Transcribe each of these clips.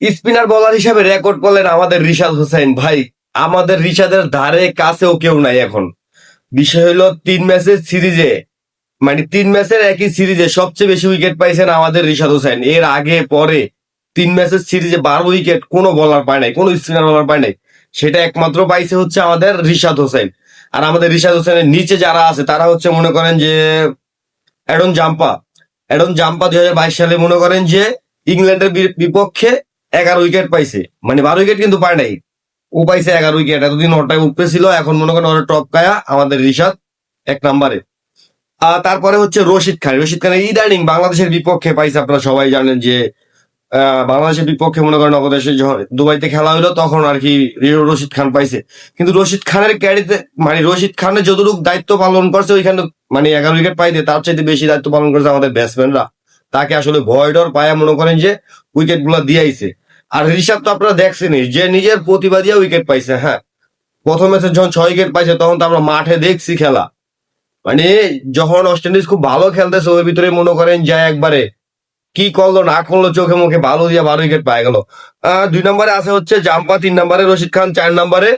Spinner বলার হিসাবে record করলেন আমাদের রিশাদ হোসেন। ভাই, আমাদের রিশাদের ধারে কাছেও কেউ নাই এখন। বিষয় হলো তিন ম্যাচের সিরিজে মানে তিন ম্যাচের একই সিরিজে সবচেয়ে বেশি উইকেট পাইছেন আমাদের রিশাদ হোসেন। এর আগে, পরে তিন ম্যাচের সিরিজে বারো উইকেট কোনো বলার পায় নাই, কোনো স্পিনার বলার পায় নাই। সেটা একমাত্র পাইছে হচ্ছে আমাদের রিশাদ হোসেন। আর আমাদের রিশাদ হোসেনের নিচে যারা আছে, তারা হচ্ছে মনে করেন যে অ্যাডন জাম্পা। অ্যাডন জাম্পা দুই হাজার বাইশ সালে মনে করেন যে ইংল্যান্ডের বিপক্ষে এগারো উইকেট পাইছে। মানে বারো উইকেট কিন্তু পায় নাই। ও পাইছে এগারো উইকেট এতদিন ওটাই উপরে ছিল এখন মনে করেন টপ কায়া আমাদের রিশাদ, এক নাম্বারে। আর তারপরে হচ্ছে রশিদ খান। রশিদ খান ইদানিং বাংলাদেশের বিপক্ষে পাইছে, আপনারা সবাই জানেন যে বাংলাদেশের বিপক্ষে মনে করেন যখন দুবাইতে খেলা হলো তখন আর কি রশিদ খান পাইছে। কিন্তু রশিদ খানের ক্যারিতে মানে রশিদ খানের যতটুকু দায়িত্ব পালন করছে, ওইখানে মানে এগারো উইকেট পাইতে তার চাইতে বেশি দায়িত্ব পালন করছে আমাদের ব্যাটসম্যানরা তাকে আসলে ভয় ডর পায়া মনে করেন যে উইকেটগুলা দিয়াইছে। আর ঋষভ তো আপনারা দেখছেনই, যে নিজের প্রতিভা দিয়ে উইকেট পাইছে হ্যাঁ। প্রথম ম্যাচে যখন ছয় উইকেট পাইছে, তখন তো আমরা মাঠে দেখছি খেলা। মানে যখন ওয়েস্ট ইন্ডিজ খুব ভালো খেলতেছে, ওর ভিতরে মনে করেন যায় একবারে কি করল, না করল, চোখে মুখে ভালো দিয়ে বারো উইকেট পায় গেল। দুই নম্বরে আছে হচ্ছে জাম্পা, তিন নম্বরে রশিদ খান, চার নম্বরে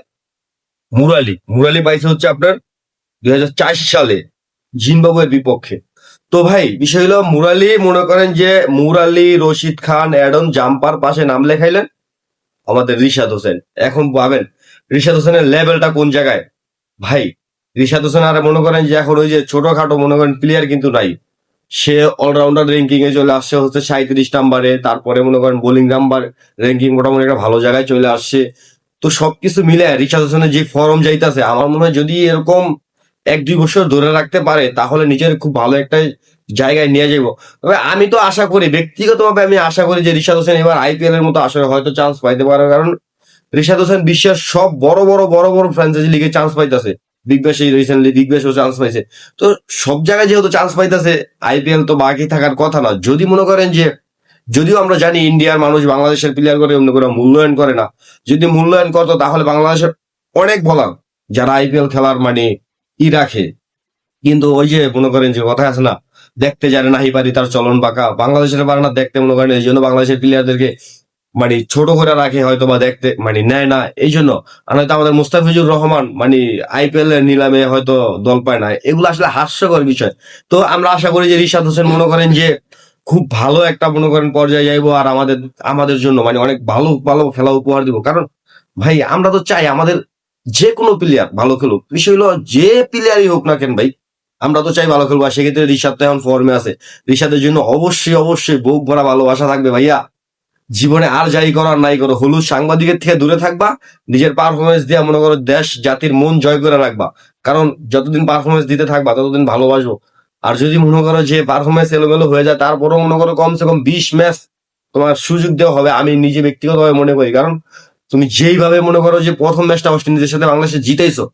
মুরালি। মুরালি পাইছে হচ্ছে আপনার দুই হাজার চার সালে জিম্বাবুয়ের বিপক্ষে। তো ভাই, বিষয় হলো মুরালি মনে করেন যে মুরালি রশিদ খান, অ্যাডন জাম্পার পাশে নাম লেখাইলেন আমাদের রিশাদ হোসেন। এখন পাবেন রিশাদ হোসেনের লেভেলটা কোন জায়গায়? ভাই, রিশাদ হোসেন আর মনে করেন যে এখন ওই যে ছোটখাটো মনে করেন প্লেয়ার কিন্তু নাই। সে অলরাউন্ডার র্যাঙ্কিং এ চলে আসছে, হচ্ছে সাঁত্রিশ নাম্বারে, তারপরে মনে করেন বোলিং নাম্বার র্যাঙ্কিং মোটামুটি একটা ভালো জায়গায় চলে আসছে। তো সবকিছু মিলে রিশাদ হোসেনের যে ফর্ম যাইতাছে, আমার মনে হয় যদি এরকম এক, দুই বছর ধরে রাখতে পারে, তাহলে নিজের খুব ভালো একটা জায়গায় নিয়ে যাব তবে আমি তো আশা করি, ব্যক্তিগতভাবে আমি আশা করি যে রিশাদ হোসেন এবার আইপিএল এর মতো আসলে হয়তো চান্স পাইতে পারে, কারণ রিশাদ হোসেন বিশ্বের সব বড় বড় বড় বড় ফ্র্যাঞ্চাইজি লিগে চান্স পাইতেছে। বিগ ব্যাশে রিসেন্টলি বিগ ব্যাশেও চান্স পাইছে। তো সব জায়গায় যেহেতু চান্স পাইতেছে আইপিএল তো বাকি থাকার কথা না। যদি মনে করেন যে, যদিও আমরা জানি ইন্ডিয়ার মানুষ বাংলাদেশের প্লেয়ার করে অন্য করে মূল্যায়ন করে না। যদি মূল্যায়ন করতো, তাহলে বাংলাদেশের অনেক বলার যারা আইপিএল খেলার মানে ই রাখে। কিন্তু ওই যে মনে করেন যে কথা আছে না, দেখতে জানে না পারি তার চলন বাঁকা বাংলাদেশের পারে না দেখতে মনে করেন এই জন্য বাংলাদেশের প্লেয়ারদেরকে মানে ছোট করে রাখে হয়তো বা দেখতে মানে নেয় না। এই জন্য আর হয়তো আমাদের মুস্তাফিজুর রহমান মানে আইপিএল এর নিলামে হয়তো দল পায় না। এগুলো আসলে হাস্যকর বিষয়। তো আমরা আশা করি যে রিশাদ হোসেন মনে করেন যে খুব ভালো একটা মনে করেন পর্যায়ে যাইবো আর আমাদের আমাদের জন্য মানে অনেক ভালো ভালো খেলা উপহার দিব। কারণ ভাই, আমরা তো চাই আমাদের যে কোনো প্লেয়ার ভালো খেলুক। বিষয় হলো যে প্লেয়ারই হোক না কেন ভাই, আমরা তো চাই ভালো খেলব। আর সেক্ষেত্রে রিশাদ তো এখন ফর্মে আছে। রিশাদের জন্য অবশ্যই অবশ্যই বুক ভরা ভালোবাসা থাকবে ভাইয়া। জীবনে আর যাই করো আর নাই করো। হলুদ সাংবাদিকের থেকে দূরে থাকবা। নিজের পারফরমেন্স দিয়ে মনে করো দেশ, জাতির মন জয় করে রাখবা। কারণ যতদিন পারফরমেন্স দিতে থাকবা, ততদিন ভালোবাসবো। আর যদি মনে করো যে পারফরমেন্স এলোমেলো হয়ে যায়, তারপরেও মনে করো কমসে কম বিশ ম্যাচ তোমার সুযোগ দেওয়া হবে। আমি নিজে ব্যক্তিগতভাবে মনে করি। কারণ তুমি যেইভাবে মনে করো যে প্রথম ম্যাচটা ওয়েস্ট ইন্ডিজের সাথে বাংলাদেশে জিতেইছো,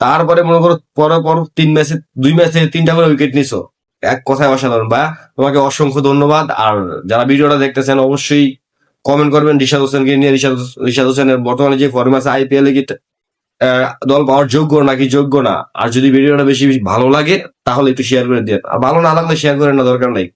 তারপরে মনে করো পরে পর তিন ম্যাচে দুই ম্যাচে তিনটা করে উইকেট নিছো, এক কথায় অসাধারণ। বা তোমাকে অসংখ্য ধন্যবাদ। আর যারা ভিডিওটা দেখতেছেন, অবশ্যই কমেন্ট করবেন। রিশাদ হোসেনকে নিয়ে, রিশাদ হোসেনের বর্তমানে যে ফর্ম আছে আইপিএল কি দল পাওয়ার যোগ্য নাকি যোগ্য না, আর যদি ভিডিওটা বেশি ভালো লাগে, তাহলে একটু শেয়ার করে দেন আর ভালো না লাগলে শেয়ার করেন না, দরকার নাই।